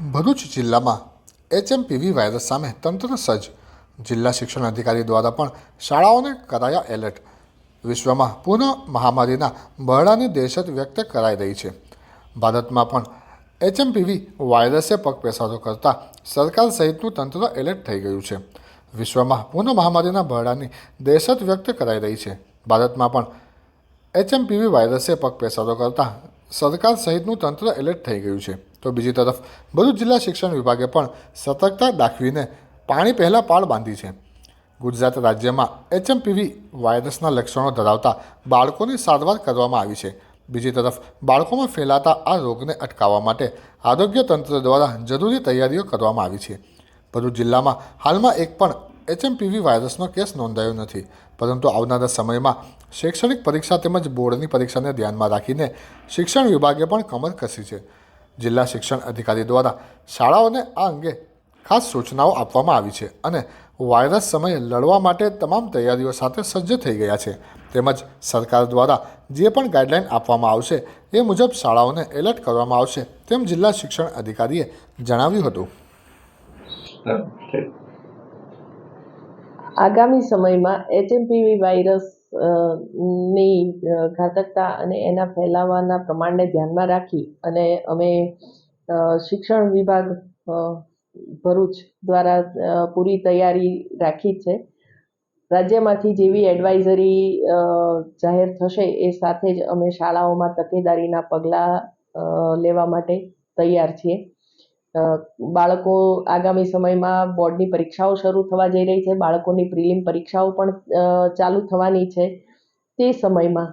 ભરૂચ જિલ્લામાં HMPV virus સામે તંત્ર સજ્જ. જિલ્લા શિક્ષણ અધિકારી દ્વારા પણ શાળાઓને કરાયા એલર્ટ. વિશ્વમાં પુનઃ મહામારીના બરડાની દહેશત વ્યક્ત કરાઈ રહી છે. ભારતમાં પણ એચએમપીવી વાયરસે પગ પેસારો કરતા સરકાર સહિતનું તંત્ર એલર્ટ થઈ ગયું છે. વિશ્વમાં પુનઃ મહામારીના બરડાની દહેશત વ્યક્ત કરાઈ રહી છે. ભારતમાં પણ એચએમપીવી વાયરસે પગ પેસારો કરતા સરકાર સહિતનું તંત્ર એલર્ટ થઈ ગયું છે. તો બીજી તરફ ભરૂચ જિલ્લા શિક્ષણ વિભાગે પણ સતર્કતા દાખવીને પાણી પહેલાં પાળ બાંધી છે. ગુજરાત રાજ્યમાં એચએમપીવી વાયરસના લક્ષણો ધરાવતા બાળકોની સારવાર કરવામાં આવી છે. બીજી તરફ બાળકોમાં ફેલાતા આ રોગને અટકાવવા માટે આરોગ્ય તંત્ર દ્વારા જરૂરી તૈયારીઓ કરવામાં આવી છે. ભરૂચ જિલ્લામાં હાલમાં એક પણ એચએમપીવી વાયરસનો કેસ નોંધાયો નથી. પરંતુ આવનારા સમયમાં શૈક્ષણિક પરીક્ષા તેમજ બોર્ડની પરીક્ષાને ધ્યાનમાં રાખીને શિક્ષણ વિભાગે પણ કમર કસી છે. જિલ્લા શિક્ષણ અધિકારી દ્વારા શાળાઓને આ અંગે ખાસ સૂચનાઓ આપવામાં આવી છે અને વાયરસ સમયે લડવા માટે તમામ તૈયારીઓ સાથે સજ્જ થઈ ગયા છે. તેમજ સરકાર દ્વારા જે પણ ગાઈડલાઇન આપવામાં આવશે એ મુજબ શાળાઓને એલર્ટ કરવામાં આવશે તેમ જિલ્લા શિક્ષણ અધિકારીએ જણાવ્યું હતું. આગામી સમયમાં એચએમપીવી વાયરસ ની ઘાતકતા અને એના ફેલાવાના પ્રમાણને ધ્યાનમાં રાખી અને અમે શિક્ષણ વિભાગ ભરૂચ દ્વારા પૂરી તૈયારી રાખી છે. રાજ્યમાંથી જેવી એડવાઇઝરી જાહેર થશે એ સાથે જ અમે શાળાઓમાં તકેદારીના પગલાં લેવા માટે તૈયાર છીએ. બાળકો આગામી સમયમાં બોર્ડની પરીક્ષાઓ શરૂ થવા જઈ રહી છે. બાળકોની પ્રિલિમ પરીક્ષાઓ પણ ચાલુ થવાની છે તે સમયમાં.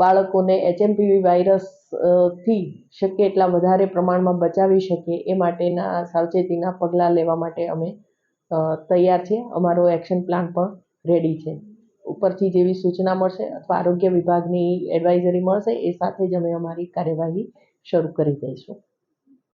બાળકોને એચએમપીવી વાયરસથી શક્ય એટલા વધારે પ્રમાણમાં બચાવી શકીએ એ માટેના સાવચેતીના પગલાં લેવા માટે અમે તૈયાર છીએ અમારો એક્શન પ્લાન પણ રેડી છે. ઉપરથી જેવી સૂચના મળશે અથવા આરોગ્ય વિભાગની એડવાઇઝરી મળશે એ સાથે જ અમે અમારી કાર્યવાહી શરૂ કરી દઈશું.